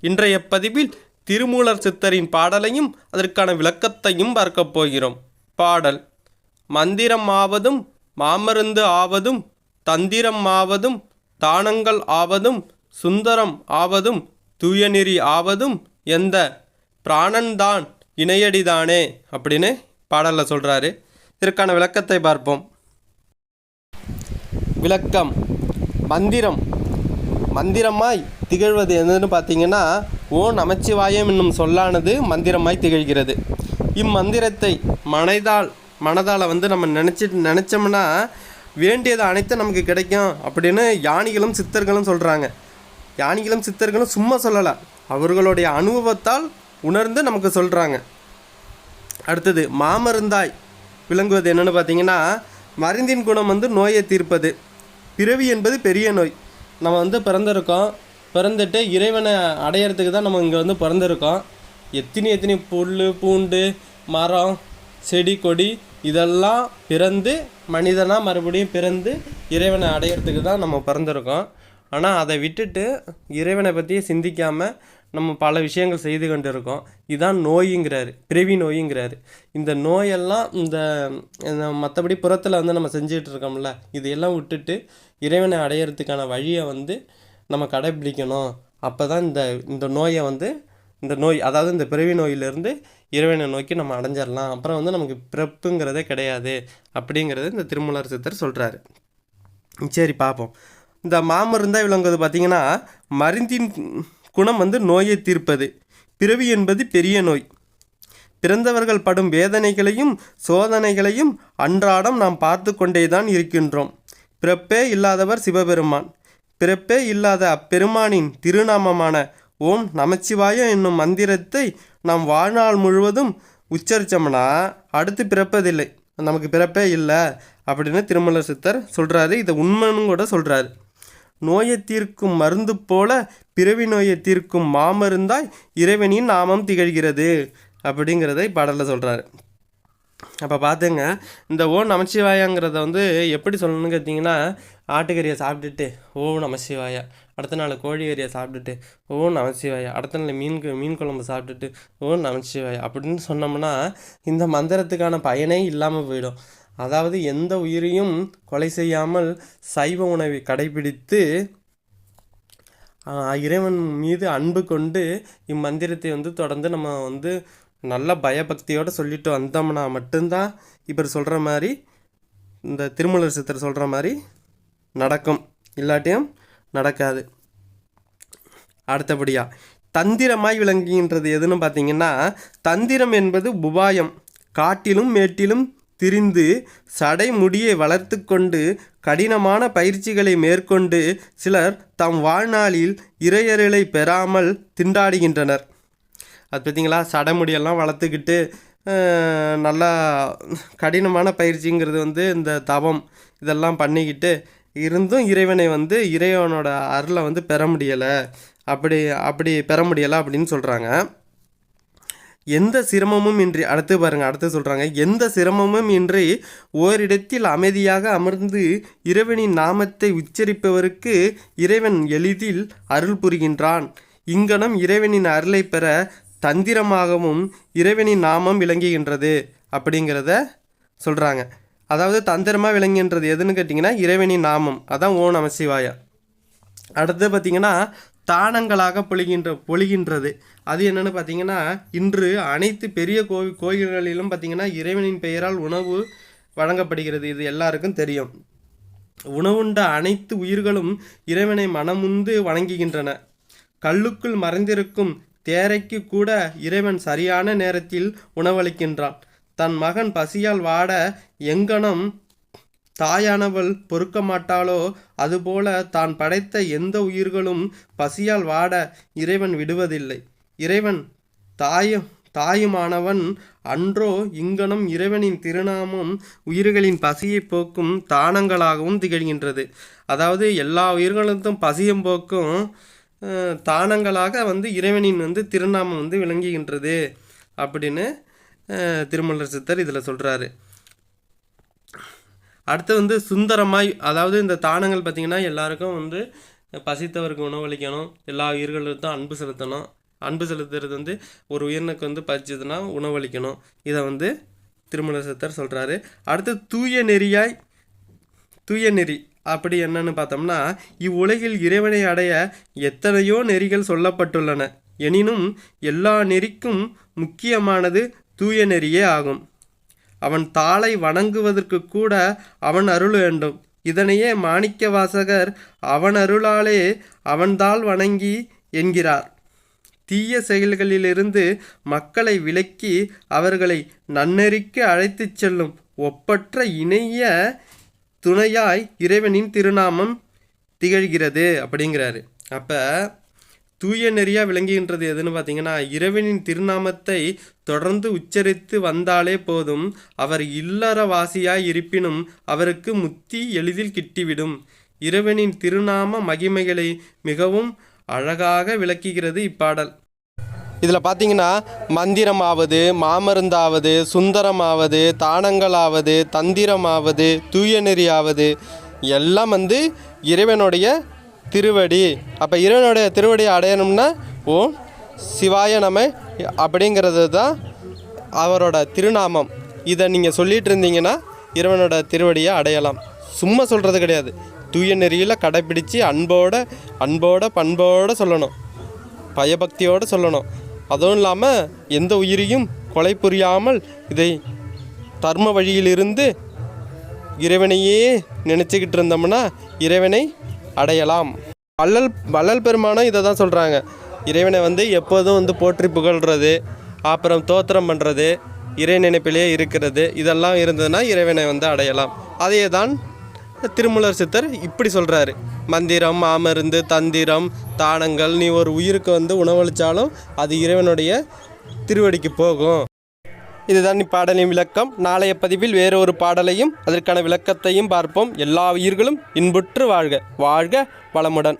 இன்றைய பதிவில் திருமூலர் சித்தரின் பாடலையும் அதற்கான விளக்கத்தையும் பார்க்கப் போகிறோம். பாடல் மந்திரம் ஆவதும் மாமருந்து ஆவதும் தந்திரம் ஆவதும் தானங்கள் ஆவதும் சுந்தரம் ஆவதும் தூயநெறி ஆவதும் எந்த பிராணன்தான் இணையடிதானே அப்படின்னு பாடலில் சொல்கிறாரு இதற்கான விளக்கத்தை பார்ப்போம். விளக்கம் மந்திரம் மந்திரமாய் திகழ்வது எதுன்னு பார்த்தீங்கன்னா ஓ நமச்சிவாயம் என்னும் சொல்லானது மந்திரமாய் திகழ்கிறது. இம்மந்திரத்தை மனதால் மனதால் வந்து நம்ம நினச்சி நினச்சோம்னா வேண்டியது அனைத்தும் நமக்கு கிடைக்கும் அப்படின்னு யானிகளும் சித்தர்களும் சொல்கிறாங்க யானிகளும் சித்தர்களும் சும்மா சொல்லலை. அவர்களுடைய அனுபவத்தால் உணர்ந்து நமக்கு சொல்கிறாங்க அடுத்தது மாமருந்தாய் விளங்குவது என்னென்னு பார்த்தீங்கன்னா மருந்தின் குணம் வந்து நோயை தீர்ப்பது. பிறவி என்பது பெரிய நோய். நம்ம வந்து பிறந்திருக்கோம். பிறந்துட்டு இறைவனை அடையிறதுக்கு தான் நம்ம இங்கே வந்து பிறந்திருக்கோம். எத்தனை எத்தனை புல் பூண்டு மரம் செடி கொடி இதெல்லாம் பிறந்து மனிதனாக மறுபடியும் பிறந்து இறைவனை அடையிறதுக்கு தான் நம்ம பிறந்திருக்கோம். ஆனால் அதை விட்டுட்டு இறைவனை பற்றியே சிந்திக்காமல் நம்ம பல விஷயங்கள் செய்து கொண்டு இருக்கோம் இதுதான் நோய்ங்கிறாரு பிறவி நோய்ங்கிறாரு. இந்த நோயெல்லாம் இந்த மற்றபடி புறத்தில் வந்து நம்ம செஞ்சுட்டு இருக்கோம்ல இதையெல்லாம் விட்டுட்டு இறைவனை அடையிறதுக்கான வழியை வந்து நம்ம கடைப்பிடிக்கணும் அப்போ தான் இந்த இந்த நோயை வந்து இந்த நோய் அதாவது இந்த பிறவி நோயிலிருந்து இறைவனை நோக்கி நம்ம அடைஞ்சிடலாம் அப்புறம் வந்து நமக்கு பிறப்புங்கிறதே கிடையாது அப்படிங்கிறது இந்த திருமலர் சித்தர் சொல்கிறாரு சரி பார்ப்போம். இந்த மாமருந்தா விளங்குவது பார்த்தீங்கன்னா மருந்தின் குணம் வந்து நோயை தீர்ப்பது. பிறவி என்பது பெரிய நோய். பிறந்தவர்கள் படும் வேதனைகளையும் சோதனைகளையும் அன்றாடம் நாம் பார்த்து கொண்டேதான் இருக்கின்றோம். பிறப்பே இல்லாதவர் சிவபெருமான். பிறப்பே இல்லாத அப்பெருமானின் திருநாமமான ஓம் நமச்சிவாய என்னும் மந்திரத்தை நாம் வாழ்நாள் முழுவதும் உச்சரித்தோம்னா அடுத்து பிறப்பதில்லை. நமக்கு பிறப்பே இல்லை அப்படின்னு திருமலர் சித்தர் சொல்கிறாரு இதை உண்மைன்னு கூட சொல்கிறாரு நோயை தீர்க்கும் மருந்து போல பிறவி நோயை தீர்க்கும் மாமருந்தாய் இறைவனின் நாமம் திகழ்கிறது அப்படிங்கிறதை பாடலில் சொல்கிறாரு அப்போ பார்த்துங்க இந்த ஓ நமச்சிவாயாங்கிறத வந்து எப்படி சொல்லணும்னு கேட்டிங்கன்னா ஆட்டுக்கறியை சாப்பிட்டுட்டு ஓ நமசிவாயா அடுத்த நாள் கோழிக்கறியை சாப்பிட்டுட்டு ஓ நமசிவாயா அடுத்த நாள் மீன் மீன் குழம்பு சாப்பிட்டுட்டு ஓ நமச்சிவாயா அப்படின்னு சொன்னோம்னா இந்த மந்திரத்துக்கான பயனே இல்லாமல் போயிடும். அதாவது எந்த உயிரையும் கொலை செய்யாமல் சைவ உணவை கடைபிடித்து இறைவன் மீது அன்பு கொண்டு இம்மந்திரத்தை வந்து தொடர்ந்து நம்ம வந்து நல்ல பயபக்தியோடு சொல்லிட்டு வந்தோம்னா மட்டும்தான் இவர் சொல்கிற மாதிரி இந்த திருமலர் சித்தர் சொல்கிற மாதிரி நடக்கும். இல்லாட்டியும் நடக்காது. அடுத்தபடியாக தந்திரமாய் விளங்குகின்றது எதுன்னு பார்த்தீங்கன்னா தந்திரம் என்பது உபாயம். காட்டிலும் மேட்டிலும் திரிந்து சடை முடியை வளர்த்து கொண்டு கடினமான பயிற்சிகளை மேற்கொண்டு சிலர் தம் வாழ்நாளில் இறையருளை பெறாமல் திண்டாடுகின்றனர். அது பார்த்தீங்களா சடைமுடியெல்லாம் வளர்த்துக்கிட்டு நல்லா கடினமான பயிற்சிங்கிறது வந்து இந்த தவம். இதெல்லாம் பண்ணிக்கிட்டு இருந்தும் இறைவனை வந்து இறைவனோட அருளை வந்து பெற முடியலை. அப்படி அப்படி பெற முடியலை அப்படின்னு சொல்கிறாங்க எந்த சிரமமும் இன்றி அடுத்து பாருங்க அடுத்து சொல்றாங்க. எந்த சிரமமும் இன்றி ஓரிடத்தில் அமைதியாக அமர்ந்து இறைவனின் நாமத்தை உச்சரிப்பவருக்கு இறைவன் எளிதில் அருள் புரிகின்றான். இங்கனம் இறைவனின் அருளை பெற தந்திரமாகவும் இறைவனின் நாமம் விளங்குகின்றது அப்படிங்கிறத சொல்றாங்க. அதாவது தந்திரமாக விளங்குகின்றது எதுன்னு கேட்டிங்கன்னா இறைவனின் நாமம். அதான் ஓ நமசிவாயா அடுத்து பார்த்தீங்கன்னா தானங்களாக பொழிகின்ற பொழிகின்றது. அது என்னென்னு பார்த்தீங்கன்னா இன்று அனைத்து பெரிய கோவில் கோயில்களிலும் பார்த்தீங்கன்னா இறைவனின் பெயரால் உணவு வழங்கப்படுகிறது. இது எல்லாருக்கும் தெரியும். உணவுண்ட அனைத்து உயிர்களும் இறைவனை மனமுந்து வணங்குகின்றன. கல்லுக்குள் மறைந்திருக்கும் தேரைக்கு கூட இறைவன் சரியான நேரத்தில் உணவளிக்கின்றான். தன் மகன் பசியால் வாட எங்கனம் தாயானவள் பொறுக்க மாட்டாளோ? அதுபோல தான் படைத்த எந்த உயிர்களும் பசியால் வாட இறைவன் விடுவதில்லை. இறைவன் தாயும் தாயுமானவன் அன்றோ இங்கனம் இறைவனின் திருநாமம் உயிர்களின் பசியை போக்கும் தானங்களாகவும் திகழ்கின்றது. அதாவது எல்லா உயிர்களுக்கும் பசியும் போக்கும் தானங்களாக வந்து இறைவனின் வந்து திருநாமம் வந்து விளங்குகின்றது அப்படின்னு திருமலர் சித்தர் இதில் சொல்கிறாரு அடுத்து வந்து சுந்தரமாய் அதாவது இந்த தானங்கள் பார்த்திங்கன்னா எல்லாருக்கும் வந்து பசித்தவருக்கு உணவளிக்கணும் எல்லா உயிர்களுக்கும் அன்பு செலுத்தணும். அன்பு செலுத்துறது வந்து ஒரு உயிரினுக்கு வந்து பசிச்சதுன்னா உணவளிக்கணும் இதை வந்து திருமண சித்தர் சொல்கிறாரு அடுத்து தூய நெறியாய் தூய நெறி அப்படி என்னன்னு பார்த்தோம்னா இவ்வுலகில் இறைவனை அடைய எத்தனையோ நெறிகள் சொல்லப்பட்டுள்ளன. எனினும் எல்லா நெறிக்கும் முக்கியமானது தூய நெறியே ஆகும். அவன் தாளை வணங்குவதற்கு கூட அவன் அருள் வேண்டும். இதனையே மாணிக்க வாசகர் அவன் அருளாலே அவன்தாள் வணங்கி என்கிறார். தீய செயல்களிலிருந்து மக்களை விலக்கி அவர்களை நன்னெறிக்கு அழைத்துச் செல்லும் ஒப்பற்ற இணைய துணையாய் இறைவனின் திருநாமம் திகழ்கிறது அப்படிங்கிறாரு. அப்போ தூய நெறியாக விளங்குகின்றது எதுன்னு பார்த்தீங்கன்னா இறைவனின் திருநாமத்தை தொடர்ந்து உச்சரித்து வந்தாலே போதும் அவர் இல்லறவாசியாய் இருப்பினும் அவருக்கு முத்தி எளிதில் கிட்டிவிடும். இறைவனின் திருநாம மகிமைகளை மிகவும் அழகாக விளக்குகிறது இப்பாடல். இதில் பார்த்தீங்கன்னா மந்திரமாவது மாமருந்தாவது சுந்தரமாவது தானங்களாவது தந்திரமாவது தூய நெறியாவது எல்லாம் வந்து இறைவனுடைய திருவடி. அப்போ இறைவனுடைய திருவடியை அடையணும்னா ஓ சிவாய நம அப்படிங்கிறது தான் அவரோட திருநாமம். இதை நீங்கள் சொல்லிட்டு இருந்தீங்கன்னா இறைவனோட திருவடியை அடையலாம். சும்மா சொல்கிறது கிடையாது. தூய நெறியில் கடைப்பிடிச்சு அன்போட அன்போட பண்போடு சொல்லணும். பயபக்தியோடு சொல்லணும். அதுவும் இல்லாமல் எந்த உயிரையும் கொலை புரியாமல் இதை தர்ம வழியிலிருந்து இறைவனையே நினச்சிக்கிட்டு இருந்தோம்னா இறைவனை அடையலாம். வள்ளல் வள்ளல் பெருமானம் இதை தான் சொல்கிறாங்க இறைவனை வந்து எப்போதும் வந்து போற்றி புகழ்கிறது அப்புறம் தோத்திரம் பண்ணுறது இறை நினைப்பிலேயே இருக்கிறது இதெல்லாம் இருந்ததுன்னா இறைவனை வந்து அடையலாம். அதையே தான் திருமூலர் சித்தர் இப்படி சொல்கிறாரு மந்திரம் மாமருந்து தந்திரம் தானங்கள் நீ ஒரு உயிருக்கு வந்து உணவளித்தாலும் அது இறைவனுடைய திருவடிக்கு போகும். இதுதான் இப்பாடலின் விளக்கம். நாளைய பதிவில் வேறொரு பாடலையும் அதற்கான விளக்கத்தையும் பார்ப்போம். எல்லா உயிர்களும் இன்புற்று வாழ்க. வாழ்க வளமுடன்.